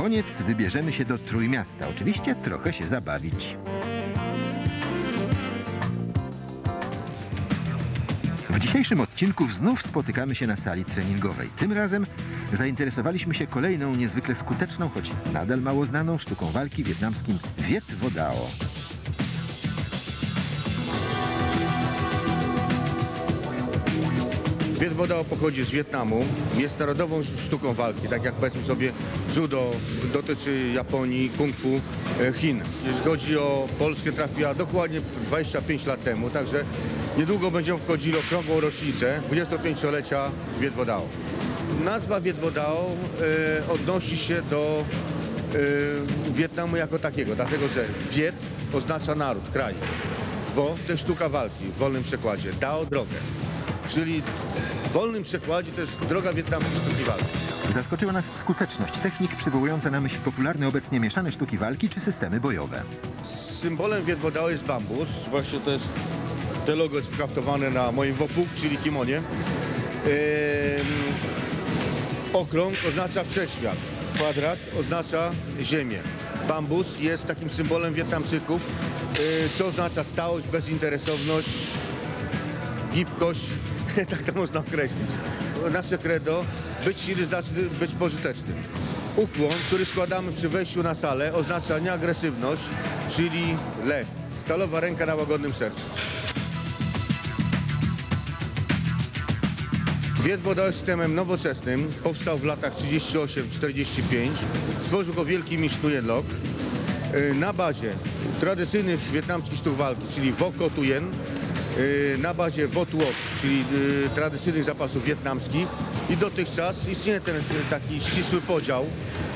koniec wybierzemy się do Trójmiasta. Oczywiście trochę się zabawić. W dzisiejszym odcinku znów spotykamy się na sali treningowej. Tym razem zainteresowaliśmy się kolejną niezwykle skuteczną, choć nadal mało znaną sztuką walki wietnamskim Viet Vo Dao. Wiet Wodao pochodzi z Wietnamu, jest narodową sztuką walki, tak jak powiedzmy sobie judo dotyczy Japonii, kung fu, e, Chin. Jeśli chodzi o Polskę trafiła dokładnie 25 lat temu, także niedługo będziemy wchodzili okrągłą rocznicę 25-lecia Wiet Wodao. Nazwa Wiet Wodao e, odnosi się do e, Wietnamu jako takiego, dlatego że Wiet oznacza naród, kraj. Wo to jest sztuka walki w wolnym przekładzie, Dao drogę. Czyli w wolnym przekładzie to jest droga wietnamskiej sztuki walki. Zaskoczyła nas skuteczność technik przywołująca na myśl popularne obecnie mieszane sztuki walki czy systemy bojowe. Symbolem Wietwodao jest bambus. Właśnie to jest, te logo jest wkraftowane na moim wofuk, czyli kimonie. Ehm, okrąg oznacza wszechświat. Kwadrat oznacza ziemię. Bambus jest takim symbolem Wietnamczyków, e, co oznacza stałość, bezinteresowność, gibkość, tak to można określić. Nasze credo, być silny znaczy być pożytecznym. Ukłon, który składamy przy wejściu na salę, oznacza nieagresywność, czyli le, stalowa ręka na łagodnym sercu. Wiet Woda jest systemem nowoczesnym, powstał w latach 38-45, stworzył go wielki mistrz Nguyen Loc. Y, Na bazie tradycyjnych wietnamskich sztuk walki, czyli Wok Tuyen, na bazie Wot Wok, czyli y, tradycyjnych zapasów wietnamskich i dotychczas istnieje ten y, taki ścisły podział.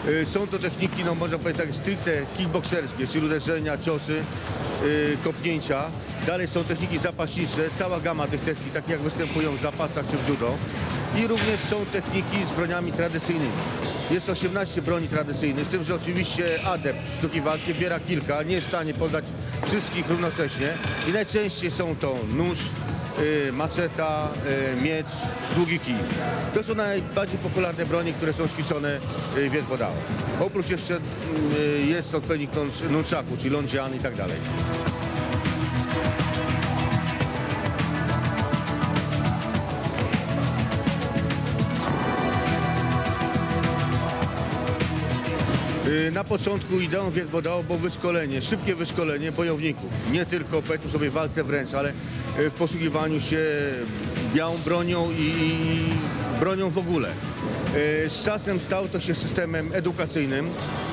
Y, Są to techniki, no można powiedzieć tak stricte kickbokserskie, czyli uderzenia, ciosy, y, kopnięcia. Dalej są techniki zapaśnicze, cała gama tych technik, takie jak występują w zapasach czy w judo. I również są techniki z broniami tradycyjnymi. Jest 18 broni tradycyjnych, z tym, że oczywiście adept sztuki walki biera kilka, nie jest w stanie poznać wszystkich równocześnie. I najczęściej są to nóż, y, maczeta, y, miecz, długi kij. To są najbardziej popularne bronie, które są ćwiczone y, w Wietwodao. Oprócz jeszcze jest odpowiednik nunchaku, czyli londzian i tak dalej. Na początku ideą Wietwodao było wyszkolenie, szybkie wyszkolenie bojowników. Nie tylko powiedzmy sobie w walce wręcz, ale y, w posługiwaniu się białą bronią i i bronią w ogóle. Y, Z czasem stał to się systemem edukacyjnym,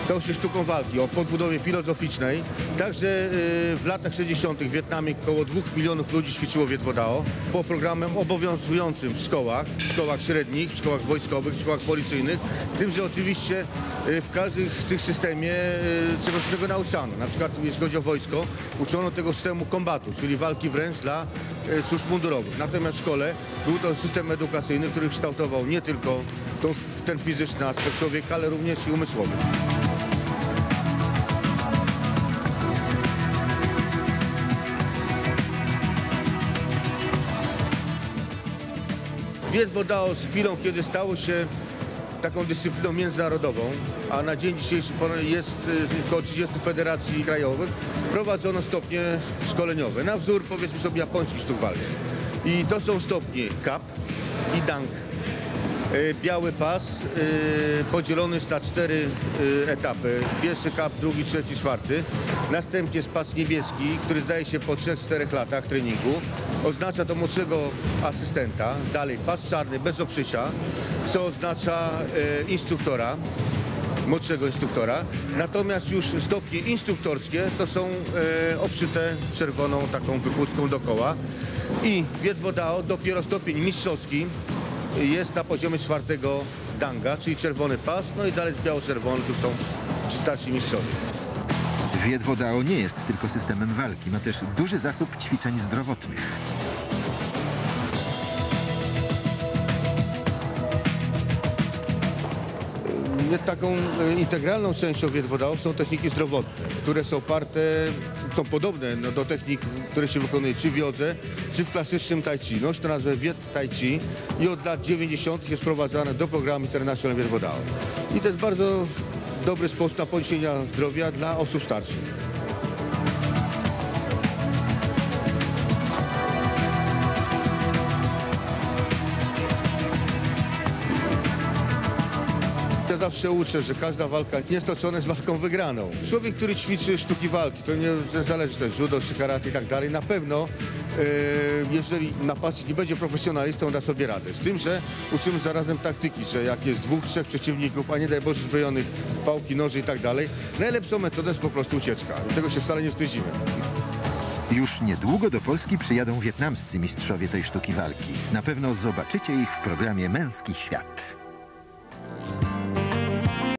stał się sztuką walki o podbudowie filozoficznej. Także y, w latach 60. w Wietnamie około 2 milionów ludzi ćwiczyło Wietwodao po programem obowiązującym w szkołach, w szkołach średnich, w szkołach wojskowych, w szkołach policyjnych. Z tym, że oczywiście y, w każdym z tych systemie y, czegoś innego nauczano. Na przykład jeśli chodzi o wojsko, uczono tego systemu kombatu, czyli walki wręcz dla służb mundurowych. Natomiast w szkole był to system edukacyjny, który kształtował nie tylko ten fizyczny aspekt człowieka, ale również i umysłowy. Wiec Wodao z chwilą, kiedy stało się taką dyscypliną międzynarodową, a na dzień dzisiejszy jest y, około 30 federacji krajowych, prowadzono stopnie szkoleniowe, na wzór powiedzmy sobie japońskich sztuk walki. I to są stopnie kap i dang. Y, Biały pas y, podzielony jest na cztery y, etapy. Pierwszy kap, drugi, trzeci, czwarty. Następnie jest pas niebieski, który zdaje się po 3-4 latach treningu. Oznacza to młodszego asystenta. Dalej pas czarny bez okrzycia, co oznacza instruktora młodszego instruktora. Natomiast już stopnie instruktorskie to są e, obszyte czerwoną taką wypustką dookoła. I Wietwodao dopiero stopień mistrzowski jest na poziomie czwartego danga, czyli czerwony pas, no i dalej biało-czerwony, tu są starsi mistrzowie. Viet Vo Dao nie jest tylko systemem walki, ma też duży zasób ćwiczeń zdrowotnych. Taką e, integralną częścią Wietwodao są techniki zdrowotne, które są oparte, są podobne no, do technik, które się wykonuje czy w jodze, czy w klasycznym tai chi. Nosi to nazwę Viet Tai Chi i od lat 90. jest wprowadzane do programu International Wietwodao. I to jest bardzo dobry sposób na podniesienie zdrowia dla osób starszych. Ja zawsze uczę, że każda walka niestoczona jest walką wygraną. Człowiek, który ćwiczy sztuki walki, to nie zależy jest judo czy karate i tak dalej, na pewno e, jeżeli napastnik nie będzie profesjonalistą, da sobie radę. Z tym, że uczymy zarazem taktyki, że jak jest dwóch, trzech przeciwników, a nie daj Boże zbrojonych, pałki, noży i tak dalej, najlepszą metodą jest po prostu ucieczka. Tego się wcale nie wstydzimy. Już niedługo do Polski przyjadą wietnamscy mistrzowie tej sztuki walki. Na pewno zobaczycie ich w programie Męski Świat.